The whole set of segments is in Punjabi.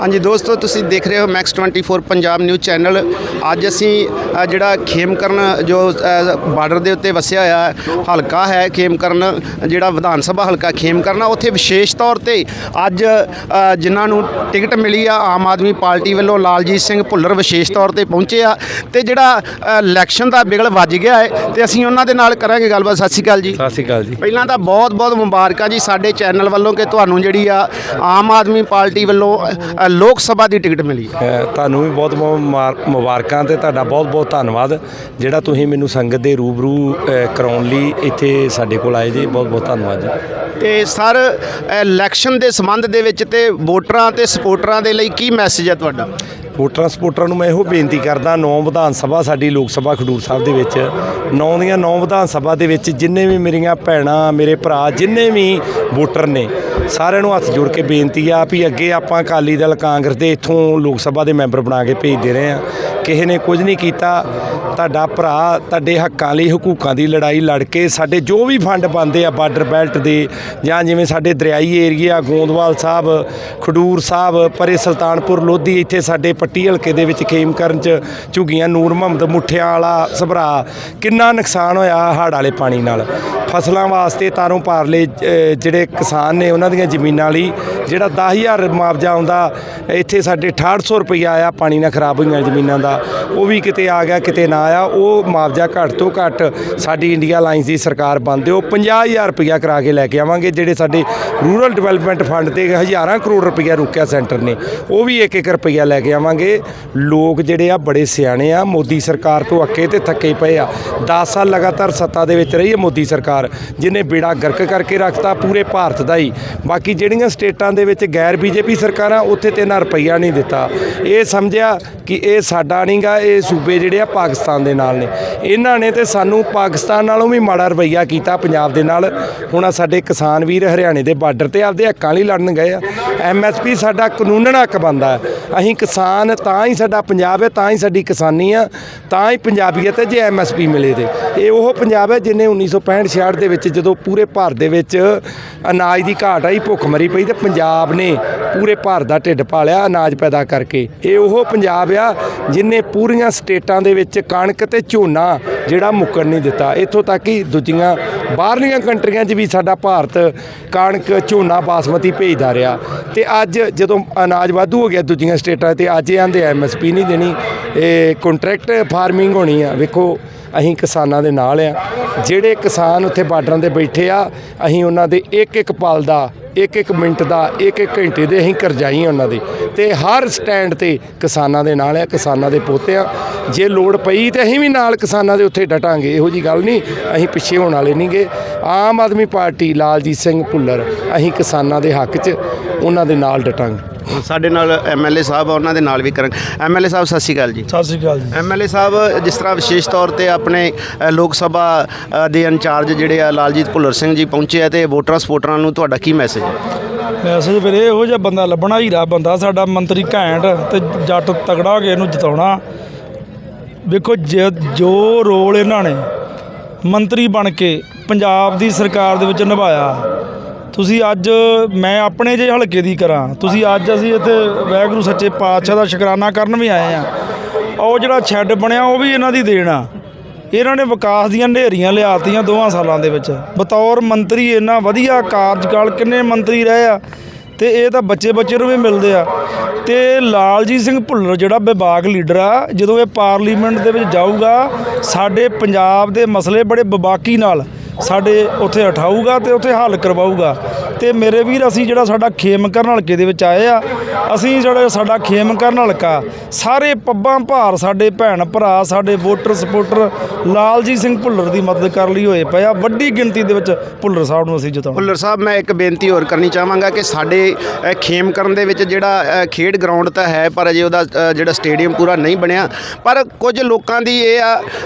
ਹਾਂਜੀ ਦੋਸਤੋ ਤੁਸੀਂ ਦੇਖ ਰਹੇ ਹੋ ਮੈਕਸ 24 ਪੰਜਾਬ ਨਿਊਜ਼ ਚੈਨਲ ਅੱਜ ਅਸੀਂ ਅ, ਜਿਹੜਾ ਖੇਮਕਰਨ ਜੋ ਅ, ਬਾਰਡਰ ਦੇ ਉੱਤੇ ਵਸਿਆ ਹੋਇਆ ਹੈ, ਹਲਕਾ ਹੈ ਖੇਮਕਰਨ ਜਿਹੜਾ ਵਿਧਾਨ ਸਭਾ ਹਲਕਾ ਖੇਮਕਰਨ ਆ ਉੱਥੇ ਵਿਸ਼ੇਸ਼ ਤੌਰ ਤੇ ਅੱਜ ਅ, ਜਿਨ੍ਹਾਂ ਨੂੰ ਟਿਕਟ ਮਿਲੀ ਆ ਆਮ ਆਦਮੀ ਪਾਰਟੀ ਵੱਲੋਂ ਲਾਲਜੀਤ ਸਿੰਘ ਭੁੱਲਰ ਵਿਸ਼ੇਸ਼ ਤੌਰ ਤੇ ਪਹੁੰਚੇ ਆ ਤੇ ਜਿਹੜਾ ਅ, ਇਲੈਕਸ਼ਨ ਦਾ ਬਿਗਲ ਵੱਜ ਗਿਆ ਹੈ ਤੇ ਅਸੀਂ ਉਹਨਾਂ ਦੇ ਨਾਲ ਕਰਾਂਗੇ ਗੱਲਬਾਤ। ਸਤਿ ਸ਼੍ਰੀ ਅਕਾਲ ਜੀ। ਸਤਿ ਸ਼੍ਰੀ ਅਕਾਲ ਜੀ। ਪਹਿਲਾਂ ਤਾਂ ਬਹੁਤ ਬਹੁਤ ਮੁਬਾਰਕਾਂ ਜੀ ਸਾਡੇ ਚੈਨਲ ਵੱਲੋਂ ਕਿ ਤੁਹਾਨੂੰ ਜਿਹੜੀ ਆ ਆਮ ਆਦਮੀ ਪਾਰਟੀ ਵੱਲੋਂ ਲੋਕ ਸਭਾ ਦੀ ਟਿਕਟ ਮਿਲੀ ਅ, ਤੁਹਾਨੂੰ ਵੀ ਬਹੁਤ ਬਹੁਤ ਮੁਬਾਰ- ਮੁਬਾਰਕਾਂ ਤੇ ਤੁਹਾਡਾ ਬਹੁਤ ਬਹੁਤ ਧੰਨਵਾਦ। ਜਿਹੜਾ ਤੁਸੀਂ ਮੈਨੂੰ ਸੰਗਤ ਦੇ ਰੂਬਰੂ ਅ, ਕਰਾਉਣ ਲਈ ਇੱਥੇ ਸਾਡੇ ਕੋਲ ਆਏ ਜੀ ਬਹੁਤ ਬਹੁਤ ਧੰਨਵਾਦ ਜੀ। ਤੇ ਸਰ ਇਲੈਕਸ਼ਨ ਦੇ ਸੰਬੰਧ ਦੇ ਵਿੱਚ ਤੇ ਵੋਟਰਾਂ ਤੇ ਸਪੋਰਟਰਾਂ ਦੇ ਲਈ ਕੀ ਮੈਸੇਜ ਹੈ ਤੁਹਾਡਾ? ਵੋਟਰਾਂ ਸਪੋਰਟਰਾਂ ਨੂੰ ਮੈਂ ਇਹੋ ਬੇਨਤੀ ਕਰਦਾ, ਨੌ ਵਿਧਾਨ ਸਭਾ ਸਾਡੀ ਲੋਕ ਸਭਾ ਖਡੂਰ ਸਾਹਿਬ ਦੇ ਵਿੱਚ, ਨੌ ਦੀਆਂ ਨੌ ਵਿਧਾਨ ਸਭਾ ਦੇ ਵਿੱਚ ਜਿੰਨੇ ਵੀ ਮੇਰੀਆਂ ਭੈਣਾਂ, ਮੇਰੇ ਭਰਾ, ਜਿੰਨੇ ਵੀ ਵੋਟਰ ਨੇ, ਸਾਰਿਆਂ ਨੂੰ ਹੱਥ ਜੋੜ ਕੇ ਬੇਨਤੀ ਆ ਵੀ ਅੱਗੇ ਆਪਾਂ ਅਕਾਲੀ ਦਲ ਕਾਂਗਰਸ ਦੇ ਇੱਥੋਂ ਲੋਕ ਸਭਾ ਦੇ ਮੈਂਬਰ ਬਣਾ ਕੇ ਭੇਜਦੇ ਰਹੇ ਆ ਕਿਸੇ ਨੇ ਕੁਝ ਨਹੀਂ ਕੀਤਾ ਤੁਹਾਡਾ ਭਰਾ ਤੁਹਾਡੇ ਹੱਕਾਂ ਲਈ ਹਕੂਕਾਂ ਦੀ ਲੜਾਈ ਲੜ ਕੇ ਸਾਡੇ ਜੋ ਵੀ ਫੰਡ ਪਾਉਂਦੇ ਆ ਬਾਰਡਰ ਬੈਲਟ ਦੇ ਜਾਂ ਜਿਵੇਂ ਸਾਡੇ ਦਰਿਆਈ ਏਰੀਆ ਗੋਂਦਵਾਲ ਸਾਹਿਬ ਖਡੂਰ ਸਾਹਿਬ ਪਰੇ ਸੁਲਤਾਨਪੁਰ ਲੋਧੀ ਇੱਥੇ ਸਾਡੇ ਪੱਟੀ ਹਲਕੇ ਦੇ ਵਿੱਚ ਖੇਮਕਰਨ ਚ ਝੁੱਗੀਆਂ ਨੂਰ ਮੁਹੰਮਦ ਮੁੱਠਿਆਂ ਵਾਲਾ ਸਭਰਾ ਕਿੰਨਾ ਨੁਕਸਾਨ ਹੋਇਆ ਹੜ੍ਹ ਵਾਲੇ ਪਾਣੀ ਨਾਲ। ਫਸਲਾਂ ਵਾਸਤੇ ਤਾਰੋਂ ਪਾਰਲੇ ਅ, ਜਿਹੜੇ ਕਿਸਾਨ ਨੇ ਉਹਨਾਂ ਦੀਆਂ ਜ਼ਮੀਨਾਂ ਲਈ ਜਿਹੜਾ 10000 ਮੁਆਵਜ਼ਾ ਆਉਂਦਾ ਇੱਥੇ ਸਾਡੇ 6800 ਰੁਪਈਆ ਆਇਆ ਪਾਣੀ ਨਾਲ ਖਰਾਬ ਹੋਈਆਂ ਜ਼ਮੀਨਾਂ ਦਾ। ਉਹ ਵੀ ਕਿਤੇ ਆ ਗਿਆ, ਕਿਤੇ ਨਾ ਆਇਆ, ਉਹ ਮੁਆਵਜ਼ਾ ਘੱਟ ਤੋਂ ਘੱਟ ਸਾਡੀ ਇੰਡੀਆ ਅਲਾਈਅੰਸ ਦੀ ਸਰਕਾਰ ਬੰਦੇ ਉਹ 50000 ਰੁਪਈਆ ਕਰਾ ਕੇ ਲੈ ਕੇ ਆਵਾਂਗੇ, ਜਿਹੜੇ ਸਾਡੇ ਰੂਰਲ ਡਿਵੈਲਪਮੈਂਟ ਫੰਡ ਤੇ ਹਜ਼ਾਰਾਂ ਕਰੋੜ ਰੁਪਈਆ ਰੁਕਿਆ ਸੈਂਟਰ ਨੇ, ਉਹ ਵੀ ਇੱਕ ਇੱਕ ਰੁਪਈਆ ਲੈ ਕੇ ਆਵਾਂਗੇ। ਲੋਕ ਜਿਹੜੇ ਆ, ਬੜੇ ਸਿਆਣੇ ਆ, ਮੋਦੀ ਸਰਕਾਰ ਤੋਂ ਅੱਕੇ ਤੇ ਥੱਕੇ ਪਏ ਆ 10 ਸਾਲ ਲਗਾਤਾਰ ਸੱਤਾ ਦੇ ਵਿੱਚ ਰਹੀ ਹੈ ਮੋਦੀ ਸਰਕਾਰ, ਜਿਹਨੇ ਬੇੜਾ ਗਰਕ ਕਰਕੇ ਰੱਖਤਾ ਪੂਰੇ ਭਾਰਤ ਦਾ ਹੀ, ਬਾਕੀ ਜਿਹੜੀਆਂ ਸਟੇਟਾਂ ਦੇ ਵਿੱਚ ਗੈਰ ਬੀਜੇਪੀ ਸਰਕਾਰਾਂ, ਉੱਥੇ ਤੇ ਨਾ ਰੁਪਈਆ ਨਹੀਂ ਦਿੱਤਾ। ਇਹ ਸਮਝਿਆ ਕਿ ਇਹ ਸਾਡਾ ਨਹੀਂਗਾ ਇਹ ਸੂਬੇ ਜਿਹੜੇ ਆ ਪਾਕਿਸਤਾਨ ਦੇ ਨਾਲ ਨੇ। ਇਹਨਾਂ ਨੇ ਤੇ ਸਾਨੂੰ ਪਾਕਿਸਤਾਨ ਨਾਲੋਂ ਵੀ ਮਾੜਾ ਰਵਈਆ ਕੀਤਾ ਪੰਜਾਬ ਦੇ ਨਾਲ। ਹੁਣ ਆਹ ਸਾਡੇ ਕਿਸਾਨ ਵੀਰ ਹਰਿਆਣੇ ਦੇ ਬਾਰਡਰ ਤੇ ਆਪਦੇ ਹੱਕਾਂ ਲਈ ਲੜਨ ਗਏ ਆ। ਐਮਐਸਪੀ ਸਾਡਾ ਕਾਨੂੰਨਨ ਹੱਕ ਬੰਦਾ ਅਸੀਂ ਕਿਸਾਨ ਤਾਂ ਹੀ ਸਾਡਾ ਪੰਜਾਬ ਹੈ, ਤਾਂ ਹੀ ਸਾਡੀ ਕਿਸਾਨੀ ਆ, ਤਾਂ ਹੀ ਪੰਜਾਬੀਅਤ ਹੈ ਜੇ ਐਮਐਸਪੀ ਮਿਲੇ ਤੇ। ਇਹ ਉਹ ਪੰਜਾਬ ਹੈ ਜਿਹਨੇ 1965 66 ਦੇ ਵਿੱਚ ਜਦੋਂ ਪੂਰੇ ਭਾਰਤ ਦੇ ਵਿੱਚ ਅਨਾਜ ਦੀ ਘਾਟ ਆਈ ਭੁੱਖਮਰੀ ਪਈ ਤੇ ਪੰਜਾਬ ਨੇ ਪੂਰੇ ਭਾਰਤ ਦਾ ਢਿੱਡ ਪਾਲਿਆ ਅਨਾਜ ਪੈਦਾ ਕਰਕੇ। ਇਹ ਉਹ ਪੰਜਾਬ ਆ ਜਿਨੇ ਪੂਰੀਆਂ ਸਟੇਟਾਂ ਦੇ ਵਿੱਚ ਕਣਕ ਤੇ ਝੋਨਾ ਜਿਹੜਾ ਮੁੱਕਣ ਨਹੀਂ ਦਿੱਤਾ। ਇੱਥੋਂ ਤੱਕ ਕਿ ਦੂਜੀਆਂ ਬਾਹਰਲੀਆਂ ਕੰਟਰੀਆਂ 'ਚ ਵੀ ਸਾਡਾ ਭਾਰਤ ਕਣਕ, ਝੋਨਾ, ਬਾਸਮਤੀ ਭੇਜਦਾ ਰਿਹਾ। ਤੇ ਅੱਜ ਜਦੋਂ ਅਨਾਜ ਵਾਧੂ ਹੋ ਗਿਆ ਦੂਜੀਆਂ ਸਟੇਟਾਂ ਤੇ ਅੱਜ ਇਹ ਆਂਦੇ ਐਮਐਸਪੀ ਨਹੀਂ ਦੇਣੀ, ਇਹ ਕੰਟਰੈਕਟ ਫਾਰਮਿੰਗ ਹੋਣੀ ਆ। ਵੇਖੋ, ਅਸੀਂ ਕਿਸਾਨਾਂ ਦੇ ਨਾਲ ਆ। ਜਿਹੜੇ ਕਿਸਾਨ ਉੱਥੇ ਬਾਰਡਰਾਂ ਤੇ ਬੈਠੇ ਆ, ਅਸੀਂ ਉਹਨਾਂ ਦੇ ਇੱਕ ਇੱਕ ਪਲ ਦਾ ਇੱਕ ਇੱਕ ਮਿੰਟ ਦਾ ਇੱਕ ਇੱਕ ਘੰਟੇ ਦੇ ਅਸੀਂ ਕਰਜਾਈ ਉਹਨਾਂ ਦੇ। ਤੇ ਹਰ ਸਟੈਂਡ ਤੇ ਕਿਸਾਨਾਂ ਦੇ ਨਾਲ ਆ, ਕਿਸਾਨਾਂ ਦੇ ਪੋਤੇ ਆ। ਜੇ ਲੋੜ ਪਈ ਤੇ ਅਸੀਂ ਵੀ ਨਾਲ ਕਿਸਾਨਾਂ ਦੇ ਉੱਥੇ ਡਟਾਂਗੇ, ਇਹੋ ਜੀ ਗੱਲ ਨਹੀਂ। ਅਸੀਂ ਪਿੱਛੇ ਹੋਣ ਵਾਲੇ ਨਹੀਂਗੇ ਆਮ ਆਦਮੀ ਪਾਰਟੀ ਲਾਲਜੀਤ ਸਿੰਘ ਭੁੱਲਰ, ਅਸੀਂ ਕਿਸਾਨਾਂ ਦੇ ਹੱਕ 'ਚ ਉਹਨਾਂ ਦੇ ਨਾਲ ਡਟਾਂਗੇ। ਸਾਡੇ ਨਾਲ ਐਮਐਲਏ ਸਾਹਿਬ ਆ ਉਹਨਾਂ ਦੇ ਨਾਲ ਵੀ ਕਰਾਂਗੇ। ਐਮਐਲਏ ਸਾਹਿਬ ਸਤਿ ਸ਼੍ਰੀ ਅਕਾਲ ਜੀ। ਸਤਿ ਸ਼੍ਰੀ ਅਕਾਲ ਜੀ। ਐਮਐਲਏ ਸਾਹਿਬ ਜਿਸ ਤਰ੍ਹਾਂ ਵਿਸ਼ੇਸ਼ ਤੌਰ ਤੇ ਆਪਣੇ ਅ, ਲੋਕ ਸਭਾ ਅ, ਦੇ ਇੰਚਾਰਜ ਜਿਹੜੇ ਆ ਲਾਲਜੀਤ ਭੁੱਲਰ ਸਿੰਘ ਜੀ ਪਹੁੰਚੇ ਆ ਤੇ ਵੋਟਰਾਂ ਸਪੋਰਟਰਾਂ ਨੂੰ ਤੁਹਾਡਾ ਕੀ ਮੈਸੇਜ ਹੈ? ਮੈਸੇਜ ਵੀਰੇ ਇਹੋ ਜਿਹਾ ਬੰਦਾ ਲੱਭਣਾ ਹੀਰਾ ਬੰਦਾ ਸਾਡਾ ਮੰਤਰੀ ਘੈਂਟ ਤੇ ਜੱਟ ਤਗੜਾ ਹੋ ਕੇ ਇਹਨੂੰ ਜਿਤਾਉਣਾ। ਵੇਖੋ ਜ- ਜੋ ਰੋਲ ਇਹਨਾਂ ਨੇ ਮੰਤਰੀ ਬਣ ਕੇ ਪੰਜਾਬ ਦੀ ਸਰਕਾਰ ਦੇ ਵਿੱਚ ਨਿਭਾਇਆ ਤੁਸੀਂ ਅੱਜ ਮੈਂ ਆਪਣੇ ਜੇ ਹਲਕੇ ਦੀ ਕਰਾਂ। ਤੁਸੀਂ ਅੱਜ ਅਸੀਂ ਇੱਥੇ ਵਾਹਿਗੁਰੂ ਸੱਚੇ ਪਾਤਸ਼ਾਹ ਦਾ ਸ਼ੁਕਰਾਨਾ ਕਰਨ ਵੀ ਆਏ ਆ ਉਹ ਜਿਹੜਾ ਸ਼ੈੱਡ ਬਣਿਆ, ਉਹ ਵੀ ਇਹਨਾਂ ਦੀ ਦੇਣ ਆ। ਇਹਨਾਂ ਨੇ ਵਿਕਾਸ ਦੀਆਂ ਨੇਰੀਆਂ ਲਿਆਤੀਆਂ ਦੋਵਾਂ ਸਾਲਾਂ ਦੇ ਵਿੱਚ। ਬਤੌਰ ਮੰਤਰੀ ਇੰਨਾ ਵਧੀਆ ਕਾਰਜਕਾਲ, ਕਿੰਨੇ ਮੰਤਰੀ ਰਹੇ ਆ, ਤੇ ਇਹ ਤਾਂ ਬੱਚੇ ਬੱਚੇ ਨੂੰ ਵੀ ਮਿਲਦੇ ਆ। ਤੇ ਲਾਲਜੀਤ ਸਿੰਘ ਭੁੱਲਰ ਜਿਹੜਾ ਵਿਭਾਗ ਲੀਡਰ ਆ, ਜਦੋਂ ਇਹ ਪਾਰਲੀਮੈਂਟ ਦੇ ਵਿੱਚ ਜਾਊਗਾ, ਸਾਡੇ ਪੰਜਾਬ ਦੇ ਮਸਲੇ ਬੜੇ ਬਬਾਕੀ ਨਾਲ ਸਾਡੇ ਉੱਥੇ ਉਠਾਊਗਾ ਤੇ ਉੱਥੇ ਹੱਲ ਕਰਵਾਊਗਾ। ਤੇ ਮੇਰੇ ਵੀਰ ਅਸੀਂ ਜਿਹੜਾ ਸਾਡਾ ਖੇਮਕਰਨ ਹਲਕੇ ਦੇ ਵਿੱਚ ਆਏ ਆ ਅਸੀਂ ਜਿਹੜਾ ਸਾਡਾ ਖੇਮਕਰਨ ਹਲਕਾ ਸਾਰੇ ਪੱਬਾਂ ਭਾਰ ਸਾਡੇ ਭੈਣ ਭਰਾ ਸਾਡੇ ਵੋਟਰ ਸਪੋਰਟਰ ਲਾਲਜੀਤ ਸਿੰਘ ਭੁੱਲਰ ਦੀ ਮਦਦ ਕਰ ਲਈ ਹੋਏ ਪਏ ਆ। ਵੱਡੀ ਗਿਣਤੀ ਦੇ ਵਿੱਚ ਭੁੱਲਰ ਸਾਹਿਬ ਨੂੰ ਅਸੀਂ ਜਿਤਾਉਣਾ। ਭੁੱਲਰ ਸਾਹਿਬ ਮੈਂ ਇੱਕ ਬੇਨਤੀ ਹੋਰ ਕਰਨੀ ਚਾਹਾਂਗਾ ਕਿ ਸਾਡੇ ਅ, ਖੇਮਕਰਨ ਦੇ ਵਿੱਚ ਜਿਹੜਾ ਖੇਡ ਗਰਾਊਂਡ ਤਾਂ ਹੈ ਪਰ ਅਜੇ ਉਹਦਾ ਜਿਹੜਾ ਸਟੇਡੀਅਮ ਪੂਰਾ ਨਹੀਂ ਬਣਿਆ। ਪਰ ਕੁਝ ਲੋਕਾਂ ਦੀ ਇਹ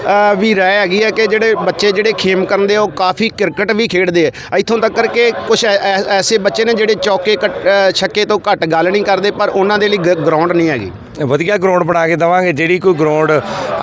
ਆ ਵੀ ਰਾਏ ਹੈਗੀ ਆ ਕਿ ਜਿਹੜੇ ਬੱਚੇ ਜਿਹੜੇ ਖੇਮਕਰਨ ਦੇ ਉਹ ਕਾਫੀ ਕ੍ਰਿਕਟ ਵੀ ਖੇਡਦੇ ਆ। ਇੱਥੋਂ ਤੱਕ ਕਰਕੇ ਕੁਝ ਐਸੇ ਬੱਚੇ ਨੇ ਜਿਹੜੇ ਚੌਕੇ ਕੱਟ- ਛੱਕੇ ਤੋਂ ਘੱਟ ਗੱਲ ਨਹੀਂ ਕਰਦੇ। ਪਰ ਉਹਨਾਂ ਦੇ ਲਈ ਗਰਾਊਂਡ ਨਹੀਂ ਹੈਗੀ। ਵਧੀਆ ਗਰਾਊਂਡ ਬਣਾ ਕੇ ਦਵਾਂਗੇ, ਜਿਹੜੀ ਕੋਈ ਗਰਾਊਂਡ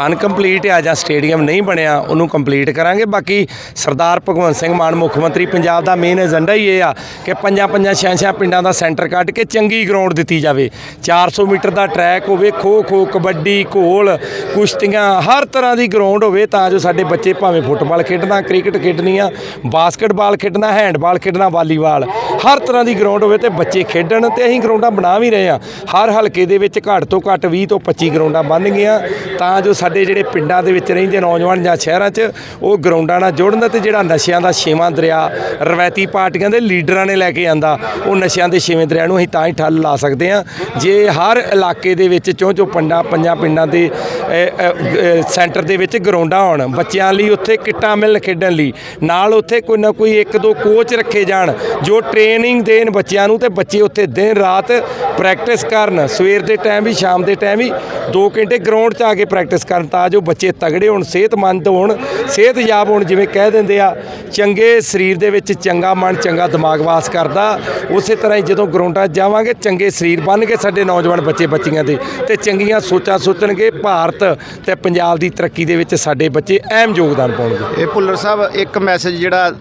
ਅਨਕੰਪਲੀਟ ਆ ਜਾਂ ਸਟੇਡੀਅਮ ਨਹੀਂ ਬਣਿਆ, ਉਹਨੂੰ ਕੰਪਲੀਟ ਕਰਾਂਗੇ। ਬਾਕੀ ਸਰਦਾਰ ਭਗਵੰਤ ਸਿੰਘ ਮਾਨ, ਮੁੱਖ ਮੰਤਰੀ, ਪੰਜਾਬ ਦਾ ਮੇਨ ਏਜੰਡਾ ਹੀ ਇਹ ਆ ਕਿ ਪੰਜਾਂ ਪੰਜਾਂ ਛੇ ਛੇ ਪਿੰਡਾਂ ਦਾ ਸੈਂਟਰ ਕੱਢ ਕੇ ਚੰਗੀ ਗਰਾਊਂਡ ਦਿੱਤੀ ਜਾਵੇ। 400 ਮੀਟਰ ਦਾ ਟਰੈਕ ਹੋਵੇ, ਖੋ ਖੋ, ਕਬੱਡੀ, ਘੋਲ, ਕੁਸ਼ਤੀਆਂ, ਹਰ ਤਰ੍ਹਾਂ ਦੀ ਗਰਾਊਂਡ ਹੋਵੇ, ਤਾਂ ਜੋ ਸਾਡੇ ਬੱਚੇ ਭਾਵੇਂ ਫੁੱਟਬਾਲ ਖੇਡਣਾ, ਕ੍ਰਿਕਟ ਖੇਡਣੀ ਆ ਬਾਸਕਟਬਾਲ ਖੇਡਣਾ ਹੈਂਡਬਾਲ ਖੇਡਣਾ, ਵਾਲੀਬਾਲ, ਹਰ ਤਰ੍ਹਾਂ ਦੀ ਗਰਾਊਂਡ ਹੋਵੇ ਤੇ ਬੱਚੇ ਖੇਡਣ ਤੇ ਅਸੀਂ ਗਰਾਊਂਡਾਂ ਬਣਾ ਵੀ ਰਹੇ ਆ। ਹਰ ਹਲਕੇ ਦੇ ਵਿੱਚ ਘੱਟ ਤੋਂ ਘੱਟ 20 ਤੋਂ 25 ਗਰਾਊਂਡਾਂ ਬਣ ਗਈਆਂ। ਤਾਂ ਜੋ ਸਾਡੇ ਜਿਹੜੇ ਪਿੰਡਾਂ ਦੇ ਵਿੱਚ ਰਹਿੰਦੇ ਨੌਜਵਾਨ ਜਾਂ ਸ਼ਹਿਰਾਂ 'ਚ, ਉਹ ਗਰਾਊਂਡਾਂ ਨਾਲ ਜੁੜਨ ਤੇ ਜਿਹੜਾ ਨਸ਼ਿਆਂ ਦਾ ਛੇਵਾਂ ਦਰਿਆ, ਰਵਾਇਤੀ ਪਾਰਟੀਆਂ ਦੇ ਲੀਡਰਾਂ ਨੇ ਲੈ ਕੇ ਆਂਦਾ, ਉਹ ਨਸ਼ਿਆਂ ਦੇ ਛੇਵੇਂ ਦਰਿਆ ਨੂੰ ਅਸੀਂ ਤਾਂ ਹੀ ਠੱਲ ਲਾ ਸਕਦੇ ਹਾਂ। ਜੇ ਹਰ ਇਲਾਕੇ ਦੇ ਵਿੱਚ ਚੋਂ ਚੋਂ ਪਿੰਡਾਂ, ਪੰਜਾਂ ਪਿੰਡਾਂ ਦੇ ਸੈਂਟਰ ਦੇ ਵਿੱਚ ਗਰਾਊਂਡਾਂ ਹੋਣ, ਬੱਚਿਆਂ ਲਈ ਉੱਥੇ ਕਿੱਟਾਂ ਮਿਲਣ ਖੇਡਣ ਲਈ, ਨਾਲ ਉੱਥੇ ਕੋਈ ਨਾ ਕੋਈ ਇੱਕ ਦੋ ਕੋਚ ਰੱਖੇ ਜਾਣ, ਜੋ ਟ੍ਰੇਨਿੰਗ ਦੇਣ ਬੱਚਿਆਂ ਨੂੰ ਤੇ ਬੱਚੇ ਉੱਥੇ ਦਿਨ ਰਾਤ ਪ੍ਰੈਕਟਿਸ ਕਰਨ। ਸਵੇਰ ਦੇ ਟਾਈਮ ਵੀ, ਸ਼ਾਮ ਦੇ ਟਾਈਮ ਵੀ 2 ਘੰਟੇ ਗਰਾਊਂਡ 'ਚ ਆ ਕੇ ਪ੍ਰੈਕਟਿਸ ਕਰਨ ਤਾਂ ਜੋ ਬੱਚੇ ਤਗੜੇ ਹੋਣ, ਸਿਹਤਮੰਦ ਹੋਣ, ਸਿਹਤਯਾਬ ਹੋਣ, ਜਿਵੇਂ ਕਹਿ ਦਿੰਦੇ ਆ, ਚੰਗੇ ਸਰੀਰ ਦੇ ਵਿੱਚ ਚੰਗਾ ਮਨ, ਚੰਗਾ ਦਿਮਾਗ ਵਾਸ ਕਰਦਾ। ਉਸੇ ਤਰ੍ਹਾਂ ਹੀ ਜਦੋਂ ਗਰਾਊਂਡਾਂ 'ਚ ਜਾਵਾਂਗੇ, ਚੰਗੇ ਸਰੀਰ ਬਣ ਕੇ ਸਾਡੇ ਨੌਜਵਾਨ ਬੱਚੇ, ਬੱਚੀਆਂ ਦੇ। ਤੇ ਚੰਗੀਆਂ ਸੋਚਾਂ ਸੋਚਣਗੇ, ਭਾਰਤ ਤੇ ਪੰਜਾਬ ਦੀ ਤਰੱਕੀ ਦੇ ਵਿੱਚ ਸਾਡੇ ਬੱਚੇ ਅਹਿਮ ਯੋਗਦਾਨ ਪਾਉਣਗੇ। ਇਹ ਭੁੱਲਰ ਸਾਹਿਬ, ਇੱਕ ਮੈਸੇਜ ਜਿਹੜਾ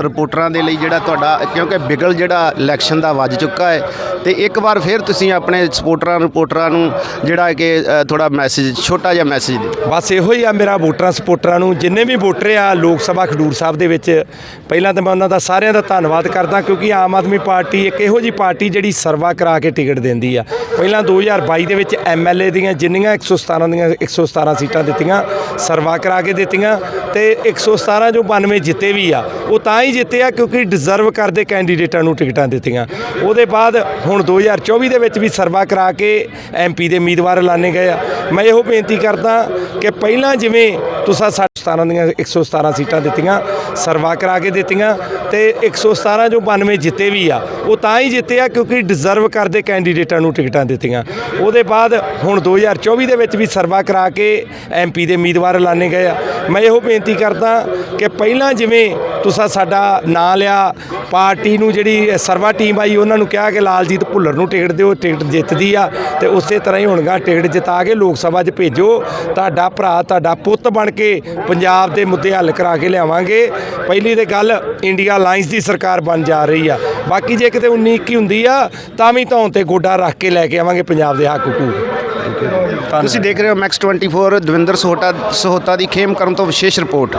ਰਿਪੋਰਟਰਾਂ ਦੇ ਲਈ ਜਿਹੜਾ ਤੁਹਾਡਾ, ਕਿਉਂਕਿ ਬਿਗਲ ਜਿਹੜਾ ਇਲੈਕਸ਼ਨ ਦਾ ਵੱਜ ਚੁੱਕਾ ਹੈ, ਤੇ ਇੱਕ ਵਾਰ ਫਿਰ ਤੁਸੀਂ ਆਪਣੇ ਸਪੋਰਟਰਾਂ ਰਿਪੋਰਟਰਾਂ ਨੂੰ ਜਿਹੜਾ ਕਿ ਅ, ਥੋੜਾ ਮੈਸੇਜ ਛੋਟਾ ਜਿਹਾ ਮੈਸੇਜ ਦਿਓ। ਬਸ ਇਹੋ ਹੀ ਆ ਮੇਰਾ ਵੋਟਰਾਂ ਸਪੋਰਟਰਾਂ ਨੂੰ। ਜਿੰਨੇ ਵੀ ਵੋਟਰ ਆ ਲੋਕ ਸਭਾ ਖਡੂਰ ਸਾਹਿਬ ਦੇ ਵਿੱਚ ਪਹਿਲਾਂ ਤਾਂ ਮੈਂ ਉਹਨਾਂ ਦਾ ਸਾਰਿਆਂ ਦਾ ਧੰਨਵਾਦ ਕਰਦਾ ਕਿਉਂਕਿ ਆਮ ਆਦਮੀ ਪਾਰਟੀ ਇੱਕ ਇਹੋ ਜੀ ਪਾਰਟੀ ਜਿਹੜੀ ਸਰਵਾ ਕਰਾ ਕੇ ਟਿਕਟ ਦਿੰਦੀ ਆ। ਪਹਿਲਾਂ 2022 ਦੇ ਵਿੱਚ ਐਮਐਲਏ ਦੀਆਂ ਜਿੰਨੀਆਂ 117 ਦੀਆਂ 117 ਸੀਟਾਂ ਦਿੱਤੀਆਂ ਸਰਵਾ ਕਰਾ ਕੇ ਦਿੱਤੀਆਂ ਤੇ 117 ਜੋ 92 ਜਿੱਤੇ ਵੀ ਆ। ਉਹ ਤਾਂ ਹੀ ਜਿੱਤੇ ਆ ਕਿਉਂਕਿ ਡਿਜ਼ਰਵ ਕਰਦੇ ਕੈਂਡੀਡੇਟਾਂ ਨੂੰ ਟਿਕਟਾਂ ਦਿੱਤੀਆਂ। ਉਹਦੇ ਬਾਅਦ ਹੁਣ 2024 ਦੇ ਵਿੱਚ ਵੀ ਸਰਵਾ ਕਰਾ ਕੇ ਐਮਪੀ ਦੇ ਉਮੀਦਵਾਰ ਐਲਾਨੇ ਗਏ ਆ। ਮੈਂ ਇਹੋ ਬੇਨਤੀ ਕਰਦਾ ਕਿ ਪਹਿਲਾਂ ਜਿਵੇਂ ਤੁਸੀਂ 17 ਦੀਆਂ 117 ਸੀਟਾਂ ਦਿੱਤੀਆਂ, ਸਰਵਾ ਕਰਾ ਕੇ ਦਿੱਤੀਆਂ ਤੇ 117 ਜੋ 92 ਜਿੱਤੇ ਵੀ ਆ, ਉਹ ਤਾਂ ਹੀ ਜਿੱਤੇ ਆ ਕਿਉਂਕਿ ਡਿਜ਼ਰਵ ਕਰਦੇ ਕੈਂਡੀਡੇਟਾਂ ਨੂੰ ਟਿਕਟਾਂ ਦਿੱਤੀਆਂ। ਉਹਦੇ ਬਾਅਦ ਹੁਣ 2024 ਦੇ ਵਿੱਚ ਵੀ ਸਰਵਾ ਕਰਾ ਕੇ ਐਮਪੀ ਦੇ ਉਮੀਦਵਾਰ ਐਲਾਨੇ ਗਏ ਆ। ਮੈਂ ਇਹੋ ਬੇਨਤੀ ਕਰਦਾ ਕਿ ਪਹਿਲਾਂ ਜਿਵੇਂ ਤੁਸੀਂ ਸਾਡਾ ਨਾਂ ਲਿਆ, ਪਾਰਟੀ ਨੂੰ ਜਿਹੜੀ ਸਰਵਾ ਟੀਮ ਆਈ, ਉਹਨਾਂ ਨੂੰ ਕਿਹਾ ਕਿ ਲਾਲਜੀਤ ਭੁੱਲਰ ਨੂੰ ਟਿਕਟ ਦਿਓ, ਟਿਕਟ ਜਿੱਤਦੀ ਆ ਤੇ ਉਸੇ ਤਰ੍ਹਾਂ ਹੀ ਹੁਣਗਾ। ਟਿਕਟ ਜਿਤਾ ਕੇ ਲੋਕ ਸਭਾ 'ਚ ਭੇਜੋ। ਤੁਹਾਡਾ ਭਰਾ, ਤੁਹਾਡਾ ਪੁੱਤ ਬਣ ਕੇ ਪੰਜਾਬ ਦੇ ਮੁੱਦੇ ਹੱਲ ਕਰਾ ਕੇ ਲਿਆਵਾਂਗੇ। ਪਹਿਲੀ ਤੇ ਗੱਲ ਇੰਡੀਆ ਅਲਾਈਅੰਸ ਦੀ ਸਰਕਾਰ ਬਣ ਜਾ ਰਹੀ ਆ। ਬਾਕੀ ਜੇ ਕਿਤੇ 19 21 ਹੁੰਦੀ ਆ, ਤਾਂ ਵੀ ਧੌਣ ਤੇ ਗੋਡਾ ਰੱਖ ਕੇ ਲੈ ਕੇ ਆਵਾਂਗੇ ਪੰਜਾਬ ਦੇ ਹੱਕ ਹਕੂਕ। ਤੁਸੀਂ ਦੇਖ ਰਹੇ ਹੋ ਮੈਕਸ 24 ਦਵਿੰਦਰ ਸੋਹਟਾ ਸਹੋਤਾ ਦੀ ਖੇਮ ਕਰਨ ਤੋਂ ਵਿਸ਼ੇਸ਼ ਰਿਪੋਰਟ।